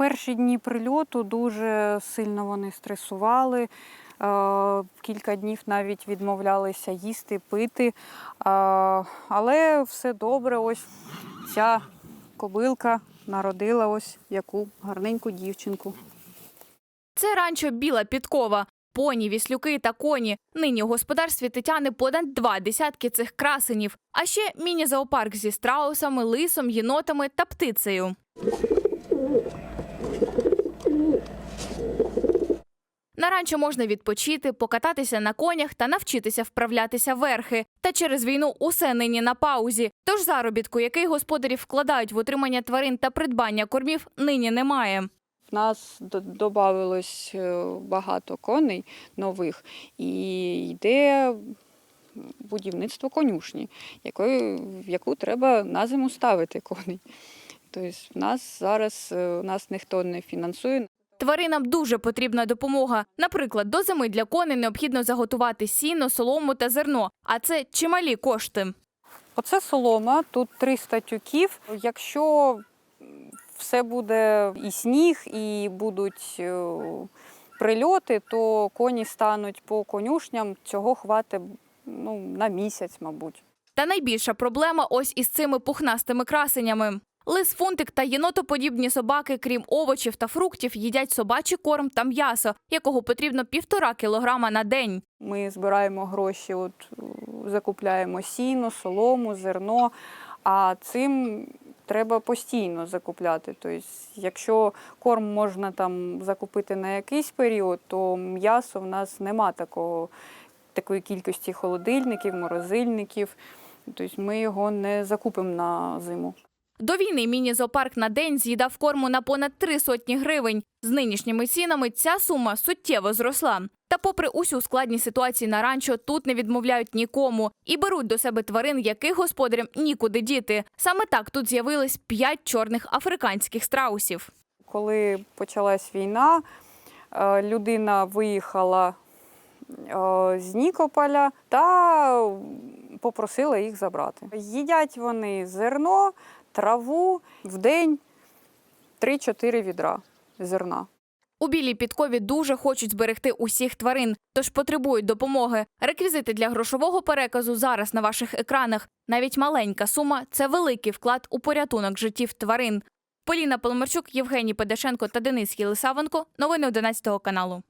перші дні прильоту дуже сильно вони стресували. Е, Кілька днів навіть відмовлялися їсти, пити. Е, Але все добре. Ось ця кобилка народила ось яку гарненьку дівчинку. Це ранчо Біла Підкова. Поні, віслюки та коні. Нині у господарстві Тетяни понад два десятки цих красенів. А ще міні-зоопарк зі страусами, лисом, єнотами та птицею. На ранчо можна відпочити, покататися на конях та навчитися вправлятися верхи. Та через війну усе нині на паузі. Тож заробітку, який господарі вкладають в утримання тварин та придбання кормів, нині немає. В нас додавалось багато коней нових і йде будівництво конюшні, якої, в яку треба на зиму ставити коней. Тобто в нас зараз е, нас ніхто не фінансує. Тваринам дуже потрібна допомога. Наприклад, до зими для коней необхідно заготувати сіно, солому та зерно, а це чималі кошти. Оце солома, тут 300 тюків. Якщо все буде і сніг, і будуть е, прильоти, то коні стануть по конюшням. Цього хватить ну, на місяць, мабуть. Та найбільша проблема ось із цими пухнастими красенями. Лис фунтик та єнотоподібні собаки, крім овочів та фруктів, їдять собачий корм та м'ясо, якого потрібно півтора кілограма на день. Ми збираємо гроші, от, закупляємо сіно, солому, зерно, а цим треба постійно закупляти. Тобто, якщо корм можна там закупити на якийсь період, то м'ясо в нас нема такого, такої кількості холодильників, морозильників. Тобто ми його не закупимо на зиму. До війни міні-зоопарк на день з'їдав корму на понад три сотні гривень. З нинішніми цінами ця сума суттєво зросла. Та, попри усю складність ситуації на ранчо, тут не відмовляють нікому і беруть до себе тварин, яких господарям нікуди діти. Саме так тут з'явились п'ять чорних африканських страусів. Коли почалась війна, е, людина виїхала е, з Нікополя та попросила їх забрати. Їдять вони зерно, траву в день 3-4 відра зерна. У білій підкові дуже хочуть зберегти усіх тварин, тож потребують допомоги. Реквізити для грошового переказу зараз на ваших екранах. Навіть маленька сума це великий вклад у порятунок життів тварин. Поліна Поломарчук, Євгеній Педашенко та Денис Єлисавенко. Новини 11 каналу.